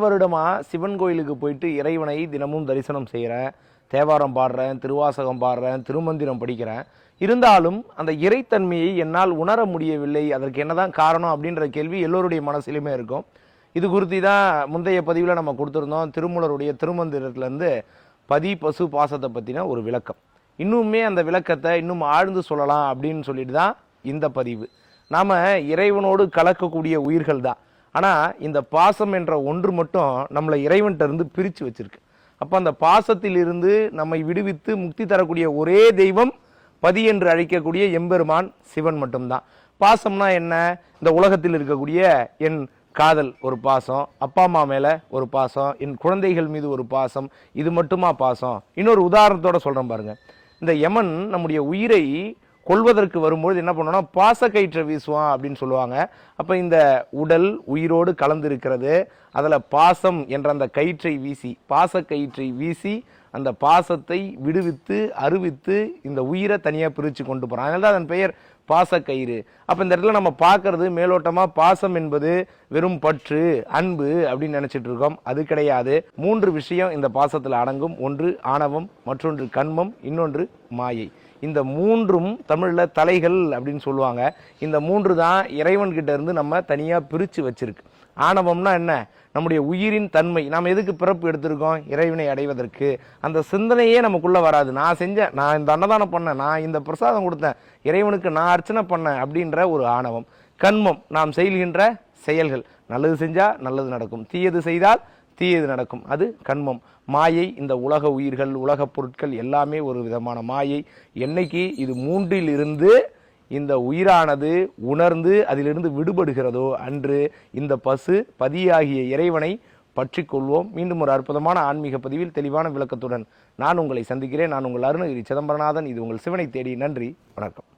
வருடமாக சிவன் கோயிலுக்கு போயிட்டு இறைவனை தினமும் தரிசனம் செய்கிறேன் தேவாரம் பாடுறேன் திருவாசகம் பாடுறேன் திருமந்திரம் படிக்கிறேன். இருந்தாலும் அந்த இறைத்தன்மையை என்னால் உணர முடியவில்லை. அதற்கு என்னதான் காரணம் அப்படின்ற கேள்வி எல்லோருடைய மனசிலுமே இருக்கும். இது குறித்து தான் முந்தைய பதிவில் நம்ம கொடுத்துருந்தோம். திருமூலருடைய திருமந்திரத்திலேருந்து பதி பசு பாசத்தை பற்றின ஒரு விளக்கம். இன்னுமே அந்த விளக்கத்தை இன்னும் ஆழ்ந்து சொல்லலாம் அப்படின்னு சொல்லிட்டு தான் இந்த பதிவு. நாம் இறைவனோடு கலக்கக்கூடிய உயிர்கள் தான் ஆனால் இந்த பாசம் என்ற ஒன்று மட்டும் நம்மளை இறைவன்கிட்ட இருந்து பிரித்து வச்சுருக்கு. அப்போ அந்த பாசத்திலிருந்து நம்மை விடுவித்து முக்தி தரக்கூடிய ஒரே தெய்வம் பதி என்று அழைக்கக்கூடிய எம்பெருமான் சிவன் மட்டும்தான். பாசம்னா என்ன? இந்த உலகத்தில் இருக்கக்கூடிய என் காதல் ஒரு பாசம் அப்பா அம்மா மேலே ஒரு பாசம் என் குழந்தைகள் மீது ஒரு பாசம் இது மட்டுமா பாசம்? இன்னொரு உதாரணத்தோட சொல்கிறேன் பாருங்கள் இந்த யமன் நம்முடைய உயிரை கொள்வதற்கு வரும்போது என்ன பண்ணுவோம்னா பாசக்கயிற்றை வீசுவான் அப்படின்னு சொல்லுவாங்க. அப்போ இந்த உடல் உயிரோடு கலந்து இருக்கிறது அதில் பாசம் என்ற அந்த கயிற்றை வீசி பாசக்கயிற்றை வீசி அந்த பாசத்தை விடுவித்து அறிவித்து இந்த உயிரை தனியாக பிரித்து கொண்டு போகிறான் அதனால தான் அதன் பெயர் பாசக்கயிறு. அப்போ இந்த இடத்துல நம்ம பார்க்கறது மேலோட்டமாக பாசம் என்பது வெறும் பற்று அன்பு அப்படின்னு நினச்சிட்டு இருக்கோம். அது கிடையாது. மூன்று விஷயம் இந்த பாசத்தில் அடங்கும். ஒன்று ஆணவம் மற்றொன்று கண்மம் இன்னொன்று மாயை. இந்த மூன்றும் தமிழில் தலைகள் அப்படின்னு சொல்லுவாங்க. இந்த மூன்று தான் இறைவன்கிட்ட இருந்து நம்ம தனியாக பிரித்து வச்சிருக்கு. ஆணவம்னா என்ன? நம்முடைய உயிரின் தன்மை. நாம் எதுக்கு பிறப்பு எடுத்திருக்கோம்? இறைவனை அடைவதற்கு. அந்த சிந்தனையே நமக்குள்ளே வராது. நான் செஞ்சேன் நான் இந்த அன்னதானம் பண்ணேன் நான் இந்த பிரசாதம் கொடுத்தேன் இறைவனுக்கு நான் அர்ச்சனை பண்ணேன் அப்படின்ற ஒரு ஆணவம். கண்மம் நாம் செய்கின்ற செயல்கள். நல்லது செஞ்சால் நல்லது நடக்கும். தீயது செய்தால் தீயது நடக்கும். அது கண்மம். மாயை இந்த உலக உயிர்கள் உலகப் பொருட்கள் எல்லாமே ஒரு விதமான மாயை. என்னைக்கு இது மூன்றில் இருந்து இந்த உயிரானது உணர்ந்து அதிலிருந்து விடுபடுகிறதோ அன்று இந்த பசு பதியாகிய இறைவனை பற்றி கொள்வோம் மீண்டும் ஒரு அற்புதமான ஆன்மீக பதிவில் தெளிவான விளக்கத்துடன் நான் உங்களை சந்திக்கிறேன். நான் உங்கள் அருணகிரி சிதம்பரநாதன். இது உங்கள் சிவனை தேடி நன்றி. வணக்கம்.